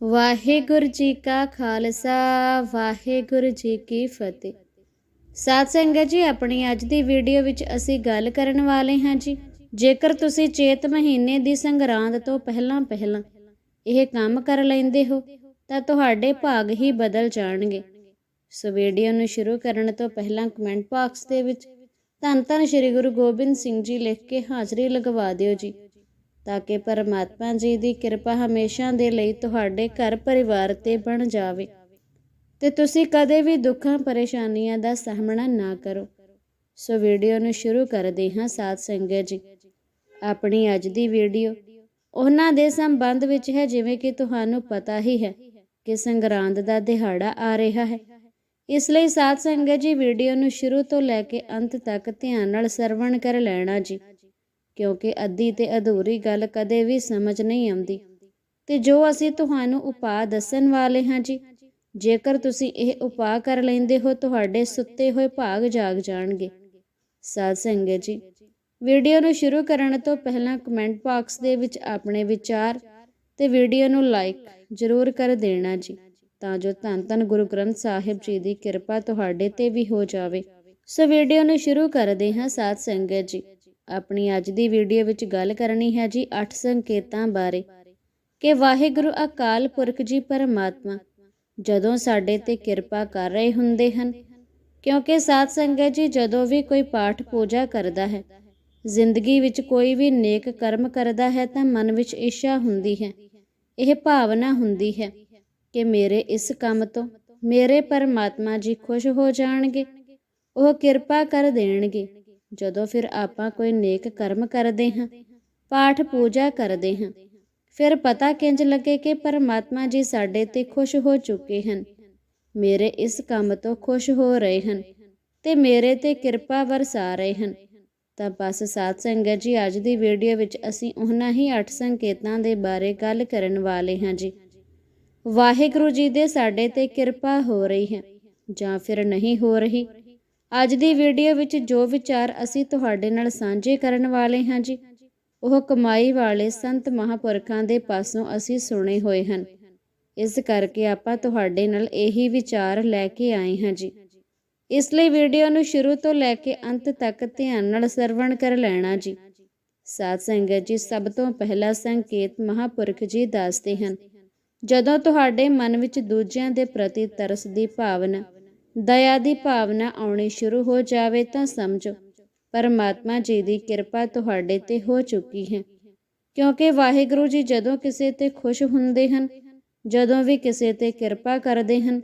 ਵਾਹਿਗੁਰੂ ਜੀ ਕਾ ਖਾਲਸਾ, ਵਾਹਿਗੁਰੂ ਜੀ ਕੀ ਫਤਿਹ। ਸਾਧ ਸੰਗਤ ਜੀ, ਆਪਣੀ ਅੱਜ ਦੀ ਵੀਡੀਓ ਵਿੱਚ ਅਸੀਂ ਗੱਲ ਕਰਨ ਵਾਲੇ ਹਾਂ ਜੀ। ਜੇਕਰ ਤੁਸੀਂ ਚੇਤ ਮਹੀਨੇ ਦੀ ਸੰਗਰਾਂਦ ਤੋਂ ਪਹਿਲਾਂ ਪਹਿਲਾਂ ਇਹ ਕੰਮ ਕਰ ਲੈਂਦੇ ਹੋ, ਤਾਂ ਤੁਹਾਡੇ ਭਾਗ ਹੀ ਬਦਲ ਜਾਣਗੇ। ਸੋ ਵੀਡੀਓ ਨੂੰ ਸ਼ੁਰੂ ਕਰਨ ਤੋਂ ਪਹਿਲਾਂ ਕਮੈਂਟ ਬਾਕਸ ਦੇ ਵਿੱਚ ਧੰਨ ਧੰਨ ਸ਼੍ਰੀ ਗੁਰੂ ਗੋਬਿੰਦ ਸਿੰਘ ਜੀ ਲਿਖ ਕੇ ਹਾਜ਼ਰੀ ਲਗਵਾ ਦਿਓ ਜੀ। ਤਾਂ ਕਿ ਪਰਮਾਤਮਾ ਜੀ ਦੀ ਕਿਰਪਾ ਹਮੇਸ਼ਾ ਦੇ ਲਈ ਤੁਹਾਡੇ ਘਰ ਪਰਿਵਾਰ ਤੇ ਬਣ ਜਾਵੇ। ਤੇ ਤੁਸੀਂ ਕਦੇ ਵੀ ਦੁੱਖਾਂ, ਪਰੇਸ਼ਾਨੀਆਂ ਦਾ ਸਾਹਮਣਾ ਨਾ ਕਰੋ। ਸੋ ਵੀਡੀਓ ਨੂੰ ਸ਼ੁਰੂ ਕਰਦੇ ਹਾਂ ਸਾਧ ਸੰਗਤ ਜੀ। ਆਪਣੀ ਅੱਜ ਦੀ ਵੀਡੀਓ ਉਹਨਾਂ ਦੇ ਸੰਬੰਧ ਵਿੱਚ ਹੈ, ਜਿਵੇਂ ਕਿ ਤੁਹਾਨੂੰ ਪਤਾ ਹੀ ਹੈ ਕਿ ਸੰਗਰਾਂਦ ਦਾ ਦਿਹਾੜਾ ਆ ਰਿਹਾ ਹੈ। ਇਸ ਲਈ ਸਾਧ ਸੰਗਤ ਜੀ, ਵੀਡੀਓ ਨੂੰ ਸ਼ੁਰੂ ਤੋਂ ਲੈ ਕੇ ਅੰਤ ਤੱਕ ਧਿਆਨ ਨਾਲ ਸਰਵਣ ਕਰ ਲੈਣਾ ਜੀ। ਕਿਉਂਕਿ ਅੱਧੀ ਤੇ ਅਧੂਰੀ ਗੱਲ ਕਦੇ ਵੀ ਸਮਝ ਨਹੀਂ ਆਉਂਦੀ। ਤੇ ਜੋ ਅਸੀਂ ਤੁਹਾਨੂੰ ਉਪਾਅ ਦੱਸਣ ਵਾਲੇ ਹਾਂ ਜੀ, ਜੇਕਰ ਤੁਸੀਂ ਇਹ ਉਪਾਅ ਕਰ ਲੈਂਦੇ ਹੋ, ਤੁਹਾਡੇ ਸੁੱਤੇ ਹੋਏ ਭਾਗ ਜਾਗ ਜਾਣਗੇ। ਸਾਧ ਸੰਗਤ ਜੀ, ਵੀਡੀਓ ਨੂੰ ਸ਼ੁਰੂ ਕਰਨ ਤੋਂ ਪਹਿਲਾਂ ਕਮੈਂਟ ਬਾਕਸ ਦੇ ਵਿੱਚ ਆਪਣੇ ਵਿਚਾਰ ਤੇ ਵੀਡੀਓ ਨੂੰ ਲਾਈਕ ਜ਼ਰੂਰ ਕਰ ਦੇਣਾ ਜੀ, ਤਾਂ ਜੋ ਧੰਨ ਧੰਨ ਗੁਰੂ ਗ੍ਰੰਥ ਸਾਹਿਬ ਜੀ ਦੀ ਕਿਰਪਾ ਤੁਹਾਡੇ ਤੇ ਵੀ ਹੋ ਜਾਵੇ। ਸੋ ਵੀਡੀਓ ਨੂੰ ਸ਼ੁਰੂ ਕਰਦੇ ਹਾਂ ਸਾਧ ਸੰਗਤ ਜੀ। ਆਪਣੀ ਅੱਜ ਦੀ ਵੀਡੀਓ ਵਿੱਚ ਗੱਲ ਕਰਨੀ ਹੈ ਜੀ 8 ਸੰਕੇਤਾਂ ਬਾਰੇ। ਕਿ ਵਾਹਿਗੁਰੂ ਅਕਾਲ ਪੁਰਖ ਜੀ ਪਰਮਾਤਮਾ, ਜਦੋਂ ਸਾਡੇ ਤੇ ਕਿਰਪਾ ਕਰ ਰਹੇ ਹੁੰਦੇ ਹਨ, ਕਿਉਂਕਿ ਸਾਧ ਸੰਗਤ ਜੀ ਜਦੋਂ ਵੀ ਕੋਈ ਪਾਠ ਪੂਜਾ ਕਰਦਾ ਹੈ, ਜ਼ਿੰਦਗੀ ਵਿੱਚ ਕੋਈ ਵੀ ਨੇਕ ਕਰਮ ਕਰਦਾ ਹੈ ਤਾਂ ਮਨ ਵਿੱਚ ਇੱਛਾ ਹੁੰਦੀ ਹੈ, ਇਹ ਭਾਵਨਾ ਹੁੰਦੀ ਹੈ ਕਿ ਮੇਰੇ ਇਸ ਕੰਮ ਤੋਂ ਮੇਰੇ ਪਰਮਾਤਮਾ ਜੀ ਖੁਸ਼ ਹੋ ਜਾਣਗੇ, ਉਹ ਕਿਰਪਾ ਕਰ ਦੇਣਗੇ। ਜਦੋਂ ਫਿਰ ਆਪਾਂ ਕੋਈ ਨੇਕ ਕਰਮ ਕਰਦੇ ਹਾਂ, ਪਾਠ ਪੂਜਾ ਕਰਦੇ ਹਾਂ, ਫਿਰ ਪਤਾ ਕਿੰਜ ਲੱਗੇ ਕਿ ਪਰਮਾਤਮਾ ਜੀ ਸਾਡੇ ਤੇ ਖੁਸ਼ ਹੋ ਚੁੱਕੇ ਹਨ। ਮੇਰੇ ਇਸ ਕੰਮ ਤੋਂ ਖੁਸ਼ ਹੋ ਰਹੇ ਹਨ ਤੇ ਮੇਰੇ ਤੇ ਕਿਰਪਾ ਵਰਸਾ ਰਹੇ ਹਨ। ਤਾਂ ਬਸ ਸਾਧ ਸੰਗਤ ਜੀ, ਅੱਜ ਦੀ ਵੀਡੀਓ ਵਿੱਚ ਅਸੀਂ ਉਹਨਾਂ ਹੀ ਅੱਠ ਸੰਕੇਤਾਂ ਦੇ ਬਾਰੇ ਗੱਲ ਕਰਨ ਵਾਲੇ ਹਾਂ ਜੀ। ਵਾਹਿਗੁਰੂ ਜੀ ਦੇ ਸਾਡੇ ਤੇ ਕਿਰਪਾ ਹੋ ਰਹੀ ਹੈ ਜਾਂ ਫਿਰ ਨਹੀਂ ਹੋ ਰਹੀ? ਅੱਜ ਦੀ ਵੀਡੀਓ ਵਿੱਚ ਜੋ ਵਿਚਾਰ ਅਸੀਂ ਤੁਹਾਡੇ ਨਾਲ ਸਾਂਝੇ ਕਰਨ ਵਾਲੇ ਹਾਂ ਜੀ, ਉਹ ਕਮਾਈ ਵਾਲੇ ਸੰਤ ਮਹਾਪੁਰਖਾਂ ਦੇ ਪਾਸੋਂ ਅਸੀਂ ਸੁਣੇ ਹੋਏ ਹਨ। ਇਸ ਕਰਕੇ ਆਪਾਂ ਤੁਹਾਡੇ ਨਾਲ ਇਹੀ ਵਿਚਾਰ ਲੈ ਕੇ ਆਏ ਹਾਂ ਜੀ। ਇਸ ਲਈ ਵੀਡੀਓ ਨੂੰ ਸ਼ੁਰੂ ਤੋਂ ਲੈ ਕੇ ਅੰਤ ਤੱਕ ਧਿਆਨ ਨਾਲ ਸਰਵਣ ਕਰ ਲੈਣਾ ਜੀ। ਸਾਧ ਸੰਗਤ ਜੀ, ਸਭ ਤੋਂ ਪਹਿਲਾ ਸੰਕੇਤ ਮਹਾਪੁਰਖ ਜੀ ਦੱਸਦੇ ਹਨ, ਜਦੋਂ ਤੁਹਾਡੇ ਮਨ ਵਿੱਚ ਦੂਜਿਆਂ ਦੇ ਪ੍ਰਤੀ ਤਰਸ ਦੀ ਭਾਵਨਾ ਦਇਆ ਦੀ ਭਾਵਨਾ ਆਉਣੀ ਸ਼ੁਰੂ ਹੋ ਜਾਵੇ ਤਾਂ ਸਮਝੋ, ਪਰਮਾਤਮਾ ਜੀ ਦੀ ਕਿਰਪਾ ਤੁਹਾਡੇ ਤੇ ਹੋ ਚੁੱਕੀ ਹੈ। ਕਿਉਂਕਿ ਵਾਹਿਗੁਰੂ ਜੀ ਜਦੋਂ ਕਿਸੇ ਤੇ ਖੁਸ਼ ਹੁੰਦੇ ਹਨ, ਜਦੋਂ ਵੀ ਕਿਸੇ ਤੇ ਕਿਰਪਾ ਕਰਦੇ ਹਨ,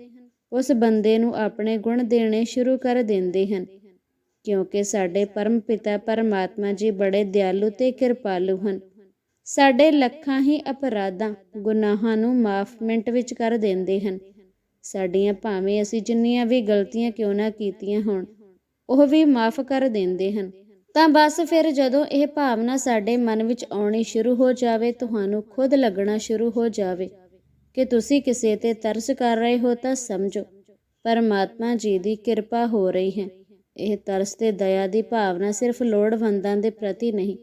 ਉਸ ਬੰਦੇ ਨੂੰ ਆਪਣੇ ਗੁਣ ਦੇਣੇ ਸ਼ੁਰੂ ਕਰ ਦਿੰਦੇ ਹਨ। ਕਿਉਂਕਿ ਸਾਡੇ ਪਰਮ ਪਿਤਾ ਪਰਮਾਤਮਾ ਜੀ ਬੜੇ ਦਿਆਲੂ ਤੇ ਕਿਰਪਾਲੂ ਹਨ। ਸਾਡੇ ਲੱਖਾਂ ਹੀ ਅਪਰਾਧਾਂ, ਗੁਨਾਹਾਂ ਨੂੰ ਮਾਫ ਮਿੰਟ ਵਿੱਚ ਕਰ ਦਿੰਦੇ ਹਨ। ਸਾਡੀਆਂ ਭਾਵੇਂ ਅਸੀਂ ਜਿੰਨੀਆਂ ਵੀ ਗਲਤੀਆਂ ਕਿਉਂ ਨਾ ਕੀਤੀਆਂ ਹੋਣ, ਉਹ ਵੀ ਮਾਫ ਕਰ ਦਿੰਦੇ ਹਨ। ਤਾਂ ਬਸ ਫਿਰ ਜਦੋਂ ਇਹ ਭਾਵਨਾ ਸਾਡੇ ਮਨ ਵਿੱਚ ਆਉਣੀ ਸ਼ੁਰੂ ਹੋ ਜਾਵੇ, ਤੁਹਾਨੂੰ ਖੁਦ ਲੱਗਣਾ ਸ਼ੁਰੂ ਹੋ ਜਾਵੇ ਕਿ ਤੁਸੀਂ ਕਿਸੇ ਤੇ ਤਰਸ ਕਰ ਰਹੇ ਹੋ ਤਾਂ ਸਮਝੋ, ਪਰਮਾਤਮਾ ਜੀ ਦੀ ਕਿਰਪਾ ਹੋ ਰਹੀ ਹੈ। ਇਹ ਤਰਸ ਤੇ ਦਇਆ ਦੀ ਭਾਵਨਾ ਸਿਰਫ ਲੋੜਵੰਦਾਂ ਦੇ ਪ੍ਰਤੀ ਨਹੀਂ,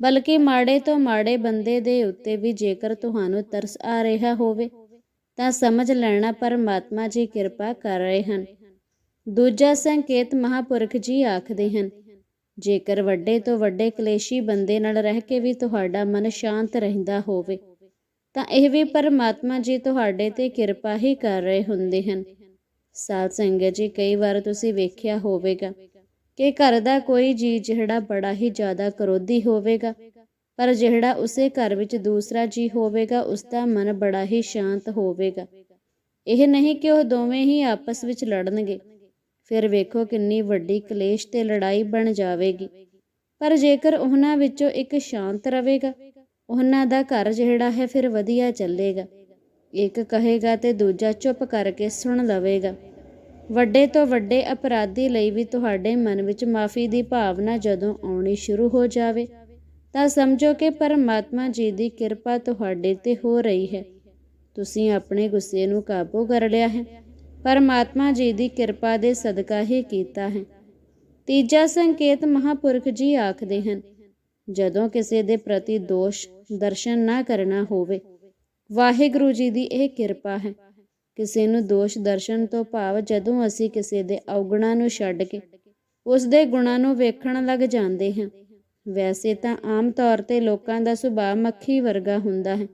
ਬਲਕਿ ਮਾੜੇ ਤੋਂ ਮਾੜੇ ਬੰਦੇ ਦੇ ਉੱਤੇ ਵੀ ਜੇਕਰ ਤੁਹਾਨੂੰ ਤਰਸ ਆ ਰਿਹਾ ਹੋਵੇ ਤਾਂ ਸਮਝ ਲੈਣਾ ਪਰਮਾਤਮਾ ਜੀ ਕਿਰਪਾ ਕਰ ਰਹੇ ਹਨ। ਦੂਜਾ ਸੰਕੇਤ ਮਹਾਪੁਰਖ ਜੀ ਆਖਦੇ ਹਨ, ਜੇਕਰ ਵੱਡੇ ਤੋਂ ਵੱਡੇ ਕਲੇਸ਼ੀ ਬੰਦੇ ਨਾਲ ਰਹਿ ਕੇ ਵੀ ਤੁਹਾਡਾ ਮਨ ਸ਼ਾਂਤ ਰਹਿੰਦਾ ਹੋਵੇ, ਤਾਂ ਇਹ ਵੀ ਪਰਮਾਤਮਾ ਜੀ ਤੁਹਾਡੇ ਤੇ ਕਿਰਪਾ ਹੀ ਕਰ ਰਹੇ ਹੁੰਦੇ ਹਨ। ਸਾਧ ਸੰਗਤ ਜੀ, ਕਈ ਵਾਰ ਤੁਸੀਂ ਵੇਖਿਆ ਹੋਵੇਗਾ ਕਿ ਘਰ ਦਾ ਕੋਈ ਜੀ ਜਿਹੜਾ ਬੜਾ ਹੀ ਜ਼ਿਆਦਾ ਕਰੋਧੀ ਹੋਵੇਗਾ ਪਰ ਜਿਹੜਾ ਉਸੇ ਘਰ ਵਿੱਚ ਦੂਸਰਾ ਜੀ ਹੋਵੇਗਾ, ਉਸ ਦਾ ਮਨ ਬੜਾ ਹੀ ਸ਼ਾਂਤ ਹੋਵੇਗਾ। ਇਹ ਨਹੀਂ ਕਿ ਉਹ ਦੋਵੇਂ ਹੀ ਆਪਸ ਵਿੱਚ ਲੜਨਗੇ। ਫਿਰ ਵੇਖੋ ਕਿੰਨੀ ਵੱਡੀ ਕਲੇਸ਼ ਤੇ ਲੜਾਈ ਬਣ ਜਾਵੇਗੀ। ਪਰ ਜੇਕਰ ਉਹਨਾਂ ਵਿੱਚੋਂ ਇੱਕ ਸ਼ਾਂਤ ਰਹੇਗਾ, ਉਹਨਾਂ ਦਾ ਘਰ ਜਿਹੜਾ ਹੈ ਫਿਰ ਵਧੀਆ ਚੱਲੇਗਾ। ਇੱਕ ਕਹੇਗਾ ਤੇ ਦੂਜਾ ਚੁੱਪ ਕਰਕੇ ਸੁਣ ਲਵੇਗਾ। ਵੱਡੇ ਤੋਂ ਵੱਡੇ ਅਪਰਾਧੀ ਲਈ ਵੀ ਤੁਹਾਡੇ ਮਨ ਵਿੱਚ ਮਾਫੀ ਦੀ ਭਾਵਨਾ ਜਦੋਂ ਆਉਣੀ ਸ਼ੁਰੂ ਹੋ ਜਾਵੇ ਤਾਂ ਸਮਝੋ ਕਿ ਪਰਮਾਤਮਾ ਜੀ ਦੀ ਕਿਰਪਾ ਤੁਹਾਡੇ ਤੇ ਹੋ ਰਹੀ ਹੈ। ਤੁਸੀਂ ਆਪਣੇ ਗੁੱਸੇ ਨੂੰ ਕਾਬੂ ਕਰ ਲਿਆ ਹੈ। ਪਰਮਾਤਮਾ ਜੀ ਦੀ ਕਿਰਪਾ ਦੇ ਸਦਕਾ ਹੀ ਕੀਤਾ ਹੈ। ਤੀਜਾ ਸੰਕੇਤ ਮਹਾਪੁਰਖ ਜੀ ਆਖਦੇ ਹਨ, ਜਦੋਂ ਕਿਸੇ ਦੇ ਪ੍ਰਤੀ ਦੋਸ਼ ਦਰਸ਼ਨ ਨਾ ਕਰਨਾ ਹੋਵੇ, ਵਾਹਿਗੁਰੂ ਜੀ ਦੀ ਇਹ ਕਿਰਪਾ ਹੈ। ਕਿਸੇ ਨੂੰ ਦੋਸ਼ ਦਰਸ਼ਨ ਤੋਂ ਭਾਵ ਜਦੋਂ ਅਸੀਂ ਕਿਸੇ ਦੇ ਔਗਣਾਂ ਨੂੰ ਛੱਡ ਕੇ ਉਸ ਦੇ ਗੁਣਾਂ ਨੂੰ ਵੇਖਣ ਲੱਗ ਜਾਂਦੇ ਹਾਂ। ਵੈਸੇ ਤਾਂ ਆਮ ਤੌਰ ਤੇ ਲੋਕਾਂ ਦਾ ਸੁਭਾਅ ਮੱਖੀ ਵਰਗਾ ਹੁੰਦਾ ਹੈ।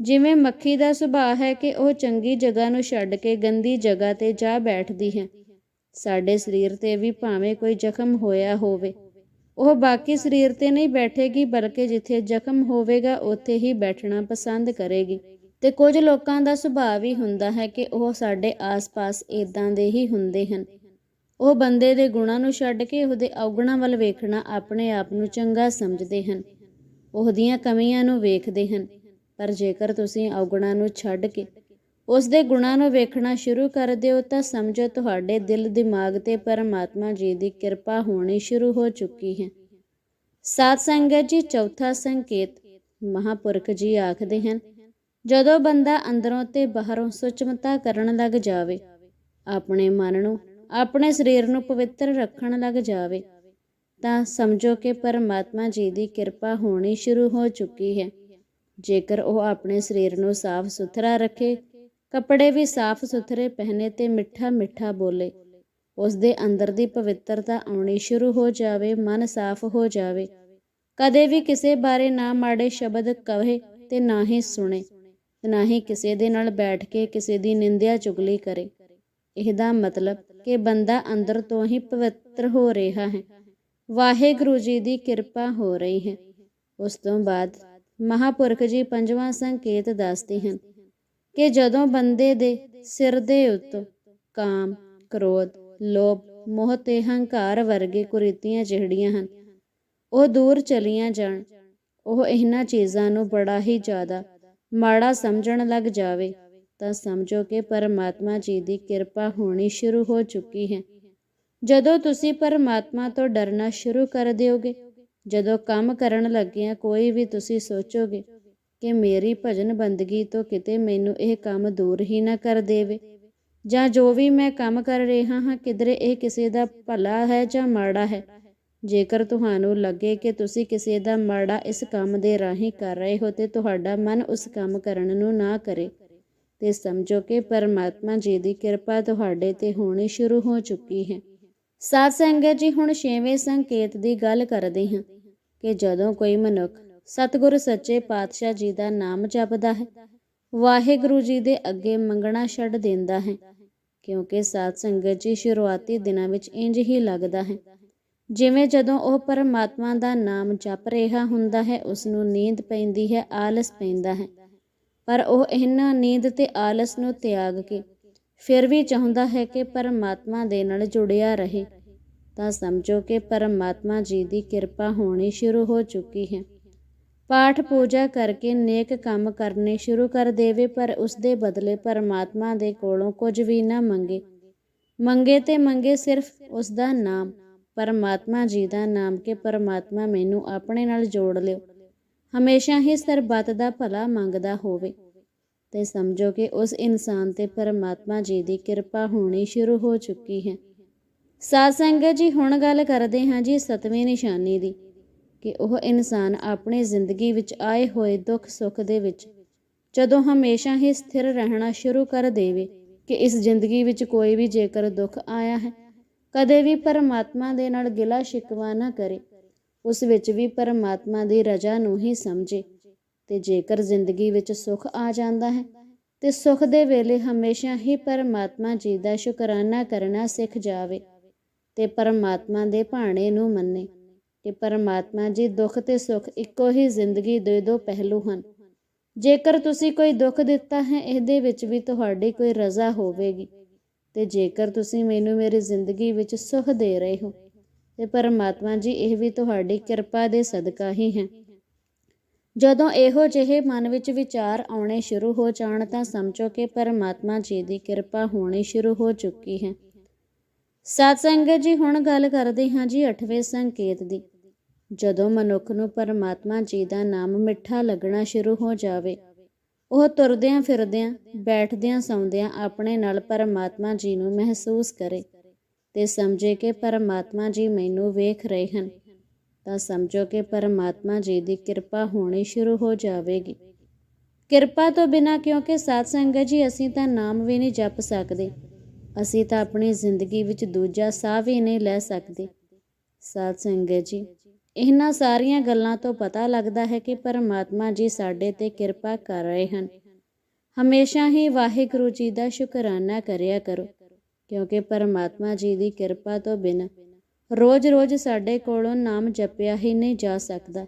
ਜਿਵੇਂ ਮੱਖੀ ਦਾ ਸੁਭਾਅ ਹੈ ਕਿ ਉਹ ਚੰਗੀ ਜਗ੍ਹਾ ਨੂੰ ਛੱਡ ਕੇ ਗੰਦੀ ਜਗ੍ਹਾ ਤੇ ਜਾ ਬੈਠਦੀ ਹੈ। ਸਾਡੇ ਸਰੀਰ ਤੇ ਵੀ ਭਾਵੇਂ ਕੋਈ ਜ਼ਖਮ ਹੋਇਆ ਹੋਵੇ, ਉਹ ਬਾਕੀ ਸਰੀਰ ਤੇ ਨਹੀਂ ਬੈਠੇਗੀ, ਬਲਕਿ ਜਿੱਥੇ ਜ਼ਖਮ ਹੋਵੇਗਾ, ਉੱਥੇ ਹੀ ਬੈਠਣਾ ਪਸੰਦ ਕਰੇਗੀ। ਤੇ ਕੁਝ ਲੋਕਾਂ ਦਾ ਸੁਭਾਅ ਵੀ ਹੁੰਦਾ ਹੈ ਕਿ ਉਹ ਸਾਡੇ ਆਸ-ਪਾਸ ਇਦਾਂ ਦੇ ਹੀ ਹੁੰਦੇ ਹਨ। ਉਹ ਬੰਦੇ ਦੇ ਗੁਣਾਂ ਨੂੰ ਛੱਡ ਕੇ ਉਹਦੇ ਔਗਣਾਂ ਵੱਲ ਵੇਖਣਾ ਆਪਣੇ ਆਪ ਨੂੰ ਚੰਗਾ ਸਮਝਦੇ ਹਨ। ਉਹਦੀਆਂ ਕਮੀਆਂ ਨੂੰ ਵੇਖਦੇ ਹਨ, ਪਰ ਜੇਕਰ ਤੁਸੀਂ ਔਗਣਾਂ ਨੂੰ ਛੱਡ ਕੇ ਉਸ ਦੇ ਗੁਣਾਂ ਨੂੰ ਵੇਖਣਾ ਸ਼ੁਰੂ ਕਰ ਦਿਓ, ਤਾਂ ਸਮਝੋ ਤੁਹਾਡੇ ਦਿਲ ਦਿਮਾਗ ਤੇ ਪਰਮਾਤਮਾ ਜੀ ਦੀ ਕਿਰਪਾ ਹੋਣੀ ਸ਼ੁਰੂ ਹੋ ਚੁੱਕੀ ਹੈ। ਸਾਧ ਸੰਗਤ ਜੀ, ਚੌਥਾ ਸੰਕੇਤ, ਮਹਾਪੁਰਖ ਜੀ ਆਖਦੇ ਹਨ, ਜਦੋਂ ਬੰਦਾ ਅੰਦਰੋਂ ਤੇ ਬਾਹਰੋਂ ਸੁਚਮਤਾ ਕਰਨ ਲੱਗ ਜਾਵੇ, ਆਪਣੇ ਮਨ ਨੂੰ ਆਪਣੇ ਸਰੀਰ ਨੂੰ ਪਵਿੱਤਰ ਰੱਖਣ ਲੱਗ ਜਾਵੇ, ਤਾਂ ਸਮਝੋ ਕਿ ਪਰਮਾਤਮਾ ਜੀ ਦੀ ਕਿਰਪਾ ਹੋਣੀ ਸ਼ੁਰੂ ਹੋ ਚੁੱਕੀ ਹੈ। ਜੇਕਰ ਉਹ ਆਪਣੇ ਸਰੀਰ ਨੂੰ ਸਾਫ਼ ਸੁਥਰਾ ਰੱਖੇ, ਕੱਪੜੇ ਵੀ ਸਾਫ਼ ਸੁਥਰੇ ਪਹਿਨੇ ਤੇ ਮਿੱਠਾ ਮਿੱਠਾ ਬੋਲੇ, ਉਸ ਦੇ ਅੰਦਰ ਦੀ ਪਵਿੱਤਰਤਾ ਆਉਣੀ ਸ਼ੁਰੂ ਹੋ ਜਾਵੇ, ਮਨ ਸਾਫ਼ ਹੋ ਜਾਵੇ। ਕਦੇ ਵੀ ਕਿਸੇ ਬਾਰੇ ਨਾ ਮਾੜੇ ਸ਼ਬਦ ਕਹੇ ਤੇ ਨਾ ਹੀ ਸੁਣੇ, ਤੇ ਨਾ ਹੀ ਕਿਸੇ ਦੇ ਨਾਲ ਬੈਠ ਕੇ ਕਿਸੇ ਦੀ ਨਿੰਦਿਆ ਚੁਗਲੀ ਕਰੇ। ਇਹਦਾ ਮਤਲਬ ਕਿ ਬੰਦਾ ਅੰਦਰ ਤੋਂ ਹੀ ਪਵਿੱਤਰ ਹੋ ਰਿਹਾ ਹੈ। ਵਾਹਿਗੁਰੂ ਜੀ ਦੀ ਕਿਰਪਾ ਹੋ ਰਹੀ ਹੈ। ਉਸ ਤੋਂ ਬਾਅਦ ਮਹਾਪੁਰਖ ਜੀ ਪੰਜਵਾਂ ਸੰਕੇਤ ਦੱਸਦੇ ਹਨ ਕਿ ਜਦੋਂ ਬੰਦੇ ਦੇ ਸਿਰ ਦੇ ਉੱਤੋਂ ਕਾਮ, ਕ੍ਰੋਧ, ਲੋਭ, ਮੋਹ ਤੇ ਹੰਕਾਰ ਵਰਗੇ ਕੁਰੀਤੀਆਂ ਜਿਹੜੀਆਂ ਹਨ ਉਹ ਦੂਰ ਚਲੀਆਂ ਜਾਣ ਉਹ ਇਹਨਾਂ ਚੀਜ਼ਾਂ ਨੂੰ ਬੜਾ ਹੀ ਜ਼ਿਆਦਾ ਮਾੜਾ ਸਮਝਣ ਲੱਗ ਜਾਵੇ। ਤਾਂ ਸਮਝੋ ਕਿ ਪਰਮਾਤਮਾ ਜੀ ਦੀ ਕਿਰਪਾ ਹੋਣੀ ਸ਼ੁਰੂ ਹੋ ਚੁੱਕੀ ਹੈ। ਜਦੋਂ ਤੁਸੀਂ ਪਰਮਾਤਮਾ ਤੋਂ ਡਰਨਾ ਸ਼ੁਰੂ ਕਰ ਦਿਓਗੇ, ਜਦੋਂ ਕੰਮ ਕਰਨ ਲੱਗਿਆਂ ਕੋਈ ਵੀ ਤੁਸੀਂ ਸੋਚੋਗੇ ਕਿ ਮੇਰੀ ਭਜਨ ਬੰਦਗੀ ਤੋਂ ਕਿਤੇ ਮੈਨੂੰ ਇਹ ਕੰਮ ਦੂਰ ਹੀ ਨਾ ਕਰ ਦੇਵੇ, ਜਾਂ ਜੋ ਵੀ ਮੈਂ ਕੰਮ ਕਰ ਰਿਹਾ ਹਾਂ, ਕਿਧਰੇ ਇਹ ਕਿਸੇ ਦਾ ਭਲਾ ਹੈ ਜਾਂ ਮਾੜਾ ਹੈ? ਜੇਕਰ ਤੁਹਾਨੂੰ ਲੱਗੇ ਕਿ ਤੁਸੀਂ ਕਿਸੇ ਦਾ ਮਾੜਾ ਇਸ ਕੰਮ ਦੇ ਰਾਹੀਂ ਕਰ ਰਹੇ ਹੋ, ਤੇ ਤੁਹਾਡਾ ਮਨ ਉਸ ਕੰਮ ਕਰਨ ਨੂੰ ਨਾ ਕਰੇ ਤੇ ਸਮਝੋ ਕਿ ਪਰਮਾਤਮਾ ਜੀ ਦੀ ਕਿਰਪਾ ਤੁਹਾਡੇ ਤੇ ਹੋਣੀ ਸ਼ੁਰੂ ਹੋ ਚੁੱਕੀ ਹੈ। ਸਾਧ ਸੰਗਤ ਜੀ, ਹੁਣ ਛੇਵੇਂ ਸੰਕੇਤ ਦੀ ਗੱਲ ਕਰਦੇ ਹਾਂ ਕਿ ਜਦੋਂ ਕੋਈ ਮਨੁੱਖ ਸਤਿਗੁਰ ਸੱਚੇ ਪਾਤਸ਼ਾਹ ਜੀ ਦਾ ਨਾਮ ਜਪਦਾ ਹੈ, ਵਾਹਿਗੁਰੂ ਜੀ ਦੇ ਅੱਗੇ ਮੰਗਣਾ ਛੱਡ ਦਿੰਦਾ ਹੈ, ਕਿਉਂਕਿ ਸਾਧ ਸੰਗਤ ਜੀ ਸ਼ੁਰੂਆਤੀ ਦਿਨਾਂ ਵਿੱਚ ਇੰਜ ਹੀ ਲੱਗਦਾ ਹੈ। ਜਿਵੇਂ ਜਦੋਂ ਉਹ ਪਰਮਾਤਮਾ ਦਾ ਨਾਮ ਜਪ ਰਿਹਾ ਹੁੰਦਾ ਹੈ ਉਸ ਨੂੰ ਨੀਂਦ ਪੈਂਦੀ ਹੈ, ਆਲਸ ਪੈਂਦਾ ਹੈ। ਪਰ ਉਹ ਇਹਨਾਂ ਨੀਂਦ ਤੇ ਆਲਸ ਨੂੰ ਤਿਆਗ ਕੇ ਫਿਰ ਵੀ ਚਾਹੁੰਦਾ ਹੈ ਕਿ ਪਰਮਾਤਮਾ ਦੇ ਨਾਲ ਜੁੜਿਆ ਰਹੇ। ਤਾਂ ਸਮਝੋ ਕਿ ਪਰਮਾਤਮਾ ਜੀ ਦੀ ਕਿਰਪਾ ਹੋਣੀ ਸ਼ੁਰੂ ਹੋ ਚੁੱਕੀ ਹੈ। ਪਾਠ ਪੂਜਾ ਕਰਕੇ ਨੇਕ ਕੰਮ ਕਰਨੇ ਸ਼ੁਰੂ ਕਰ ਦੇਵੇ, ਪਰ ਉਸ ਦੇ ਬਦਲੇ ਪਰਮਾਤਮਾ ਦੇ ਕੋਲੋਂ ਕੁਝ ਵੀ ਨਾ ਮੰਗੇ। ਮੰਗੇ ਤੇ ਮੰਗੇ ਸਿਰਫ ਉਸ ਦਾ ਨਾਮ। ਪਰਮਾਤਮਾ ਜੀ ਦਾ ਨਾਮ ਕਿ ਪਰਮਾਤਮਾ ਮੈਨੂੰ ਆਪਣੇ ਨਾਲ ਜੋੜ ਲਿਓ। ਹਮੇਸ਼ਾ ਹੀ ਸਰਬੱਤ ਦਾ ਭਲਾ ਮੰਗਦਾ ਹੋਵੇ। ਤੇ ਸਮਝੋ ਕਿ ਉਸ ਇਨਸਾਨ ਤੇ ਪਰਮਾਤਮਾ ਜੀ ਦੀ ਕਿਰਪਾ ਹੋਣੀ ਸ਼ੁਰੂ ਹੋ ਚੁੱਕੀ ਹੈ। ਸਾਧ ਸੰਗਤ ਜੀ, ਹੁਣ ਗੱਲ ਕਰਦੇ ਹਾਂ ਜੀ ਸਤਵੀਂ ਨਿਸ਼ਾਨੀ ਦੀ, ਕਿ ਉਹ ਇਨਸਾਨ ਆਪਣੀ ਜ਼ਿੰਦਗੀ ਵਿੱਚ ਆਏ ਹੋਏ ਦੁੱਖ ਸੁੱਖ ਦੇ ਵਿੱਚ ਜਦੋਂ ਹਮੇਸ਼ਾ ਹੀ ਸਥਿਰ ਰਹਿਣਾ ਸ਼ੁਰੂ ਕਰ ਦੇਵੇ ਕਿ ਇਸ ਜ਼ਿੰਦਗੀ ਵਿੱਚ ਕੋਈ ਵੀ ਜੇਕਰ ਦੁੱਖ ਆਇਆ ਹੈ, ਕਦੇ ਵੀ ਪਰਮਾਤਮਾ ਦੇ ਨਾਲ ਗਿਲਾ ਸ਼ਿਕਵਾ ਨਾ ਕਰੇ। ਉਸ ਵਿੱਚ ਵੀ ਪਰਮਾਤਮਾ ਦੀ ਰਜ਼ਾ ਨੂੰ ਹੀ ਸਮਝੇ ਤੇ ਜੇਕਰ ਜ਼ਿੰਦਗੀ ਵਿੱਚ ਸੁੱਖ ਆ ਜਾਂਦਾ ਹੈ, ਤੇ ਸੁੱਖ ਦੇ ਵੇਲੇ ਹਮੇਸ਼ਾ ਹੀ ਪਰਮਾਤਮਾ ਜੀ ਦਾ ਸ਼ੁਕਰਾਨਾ ਕਰਨਾ ਸਿੱਖ ਜਾਵੇ ਤੇ ਪਰਮਾਤਮਾ ਦੇ ਭਾਣੇ ਨੂੰ ਮੰਨੇ ਕਿ ਪਰਮਾਤਮਾ ਜੀ ਦੁੱਖ ਤੇ ਸੁੱਖ ਇੱਕੋ ਹੀ ਜ਼ਿੰਦਗੀ ਦੇ ਦੋ ਪਹਿਲੂ ਹਨ। ਜੇਕਰ ਤੁਸੀਂ ਕੋਈ ਦੁੱਖ ਦਿੱਤਾ ਹੈ, ਇਹਦੇ ਵਿੱਚ ਵੀ ਤੁਹਾਡੀ ਕੋਈ ਰਜ਼ਾ ਹੋਵੇਗੀ ਤੇ ਜੇਕਰ ਤੁਸੀਂ ਮੈਨੂੰ ਮੇਰੀ ਜ਼ਿੰਦਗੀ ਵਿੱਚ ਸੁੱਖ ਦੇ ਰਹੇ ਹੋ ਤੇ ਪਰਮਾਤਮਾ ਜੀ, ਇਹ ਵੀ ਤੁਹਾਡੀ ਕਿਰਪਾ ਦੇ ਸਦਕਾ ਹੀ ਹੈ। ਜਦੋਂ ਇਹੋ ਜਿਹੇ ਮਨ ਵਿੱਚ ਵਿਚਾਰ ਆਉਣੇ ਸ਼ੁਰੂ ਹੋ ਜਾਣ, ਤਾਂ ਸਮਝੋ ਕਿ ਪਰਮਾਤਮਾ ਜੀ ਦੀ ਕਿਰਪਾ ਹੋਣੀ ਸ਼ੁਰੂ ਹੋ ਚੁੱਕੀ ਹੈ। ਸਾਧ ਸੰਗਤ ਜੀ, ਹੁਣ ਗੱਲ ਕਰਦੇ ਹਾਂ ਜੀ 8ਵੇਂ ਸੰਕੇਤ ਦੀ। ਜਦੋਂ ਮਨੁੱਖ ਨੂੰ ਪਰਮਾਤਮਾ ਜੀ ਦਾ ਨਾਮ ਮਿੱਠਾ ਲੱਗਣਾ ਸ਼ੁਰੂ ਹੋ ਜਾਵੇ, ਉਹ ਤੁਰਦਿਆਂ ਫਿਰਦਿਆਂ, ਬੈਠਦਿਆਂ ਸੌਂਦਿਆਂ ਆਪਣੇ ਨਾਲ ਪਰਮਾਤਮਾ ਜੀ ਨੂੰ ਮਹਿਸੂਸ ਕਰੇ। ਤੇ ਸਮਝੇ ਕਿ ਪਰਮਾਤਮਾ ਜੀ ਮੈਨੂੰ ਵੇਖ ਰਹੇ ਹਨ, ਤਾਂ ਸਮਝੋ ਕਿ ਪਰਮਾਤਮਾ ਜੀ ਦੀ ਕਿਰਪਾ ਹੋਣੀ ਸ਼ੁਰੂ ਹੋ ਜਾਵੇਗੀ। ਕਿਰਪਾ ਤੋਂ ਬਿਨਾ ਕਿਉਂਕਿ ਸਾਧ ਸੰਗਤ ਜੀ, ਅਸੀਂ ਤਾਂ ਨਾਮ ਵੀ ਨਹੀਂ ਜਪ ਸਕਦੇ। ਅਸੀਂ ਤਾਂ ਆਪਣੀ ਜ਼ਿੰਦਗੀ ਵਿੱਚ ਦੂਜਾ ਸਾਹ ਵੀ ਨਹੀਂ ਲੈ ਸਕਦੇ। ਸਾਧ ਸੰਗਤ ਜੀ, ਇਹਨਾਂ ਸਾਰੀਆਂ ਗੱਲਾਂ ਤੋਂ ਪਤਾ ਲੱਗਦਾ ਹੈ ਕਿ ਪਰਮਾਤਮਾ ਜੀ ਸਾਡੇ ਤੇ ਕਿਰਪਾ ਕਰ ਰਹੇ ਹਨ। ਹਮੇਸ਼ਾ ਹੀ ਵਾਹਿਗੁਰੂ ਜੀ ਦਾ ਸ਼ੁਕਰਾਨਾ ਕਰਿਆ ਕਰੋ। ਕਿਉਂਕਿ ਪਰਮਾਤਮਾ ਜੀ ਦੀ ਕਿਰਪਾ ਤੋਂ ਬਿਨਾਂ ਰੋਜ਼-ਰੋਜ਼ ਸਾਡੇ ਕੋਲੋਂ ਨਾਮ ਜਪਿਆ ਹੀ ਨਹੀਂ ਜਾ ਸਕਦਾ।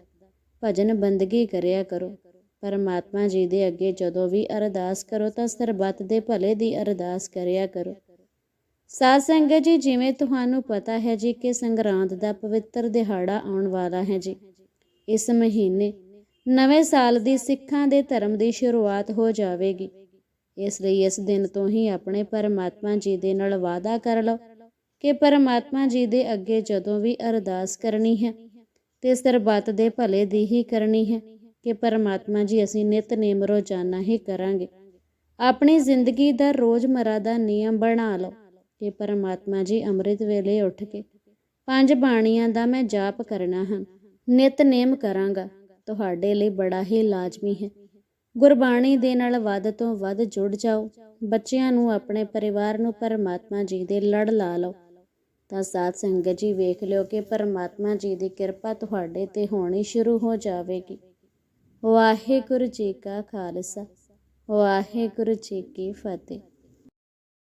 ਭਜਨ ਬੰਦਗੀ ਕਰਿਆ ਕਰੋ। ਪਰਮਾਤਮਾ ਜੀ ਦੇ ਅੱਗੇ ਜਦੋਂ ਵੀ ਅਰਦਾਸ ਕਰੋ ਤਾਂ ਸਰਬੱਤ ਦੇ ਭਲੇ ਦੀ ਅਰਦਾਸ ਕਰਿਆ ਕਰੋ। ਸਾਧ ਸੰਗਤ ਜੀ, ਜਿਵੇਂ ਤੁਹਾਨੂੰ ਪਤਾ ਹੈ ਜੀ ਕਿ ਸੰਗਰਾਂਦ ਦਾ ਪਵਿੱਤਰ ਦਿਹਾੜਾ ਆਉਣ ਵਾਲਾ ਹੈ ਜੀ। ਇਸ ਮਹੀਨੇ ਨਵੇਂ ਸਾਲ ਦੀ ਸਿੱਖਾਂ ਦੇ ਧਰਮ ਦੀ ਸ਼ੁਰੂਆਤ ਹੋ ਜਾਵੇਗੀ। ਇਸ ਲਈ ਇਸ ਦਿਨ ਤੋਂ ਹੀ ਆਪਣੇ ਪਰਮਾਤਮਾ ਜੀ ਦੇ ਨਾਲ ਵਾਅਦਾ ਕਰ ਲਓ ਕਿ ਪਰਮਾਤਮਾ ਜੀ ਦੇ ਅੱਗੇ ਜਦੋਂ ਵੀ ਅਰਦਾਸ ਕਰਨੀ ਹੈ ਤੇ ਸਰਬੱਤ ਦੇ ਭਲੇ ਦੀ ਹੀ ਕਰਨੀ ਹੈ ਕਿ ਪਰਮਾਤਮਾ ਜੀ ਅਸੀਂ ਨਿਤਨੇਮ ਰੋਜ਼ਾਨਾ ਹੀ ਕਰਾਂਗੇ। ਆਪਣੀ ਜ਼ਿੰਦਗੀ ਦਾ ਰੋਜ਼ਮਰਾ ਦਾ ਨਿਯਮ ਬਣਾ ਲਓ ਕਿ ਪਰਮਾਤਮਾ ਜੀ ਅੰਮ੍ਰਿਤ ਵੇਲੇ ਉੱਠ ਕੇ ਪੰਜ ਬਾਣੀਆਂ ਦਾ ਮੈਂ ਜਾਪ ਕਰਨਾ ਹੈ। ਨਿਤਨੇਮ ਕਰਾਂਗਾ। ਤੁਹਾਡੇ ਲਈ ਬੜਾ ਹੀ ਲਾਜ਼ਮੀ ਹੈ। ਗੁਰਬਾਣੀ ਦੇ ਨਾਲ ਵੱਧ ਤੋਂ ਵੱਧ ਜੁੜ ਜਾਓ। ਬੱਚਿਆਂ ਨੂੰ ਆਪਣੇ ਪਰਿਵਾਰ ਨੂੰ ਪਰਮਾਤਮਾ ਜੀ ਦੇ ਲੜ ਲਾ ਲਓ। ਤਾਂ ਸਾਧ ਸੰਗਤ ਜੀ ਵੇਖ ਲਿਓ ਕਿ ਪਰਮਾਤਮਾ ਜੀ ਦੀ ਕਿਰਪਾ ਤੁਹਾਡੇ ਤੇ ਹੋਣੀ ਸ਼ੁਰੂ ਹੋ ਜਾਵੇਗੀ। ਵਾਹਿਗੁਰੂ ਜੀ ਕਾ ਖਾਲਸਾ, ਵਾਹਿਗੁਰੂ ਜੀ ਕੀ ਫਤਿਹ।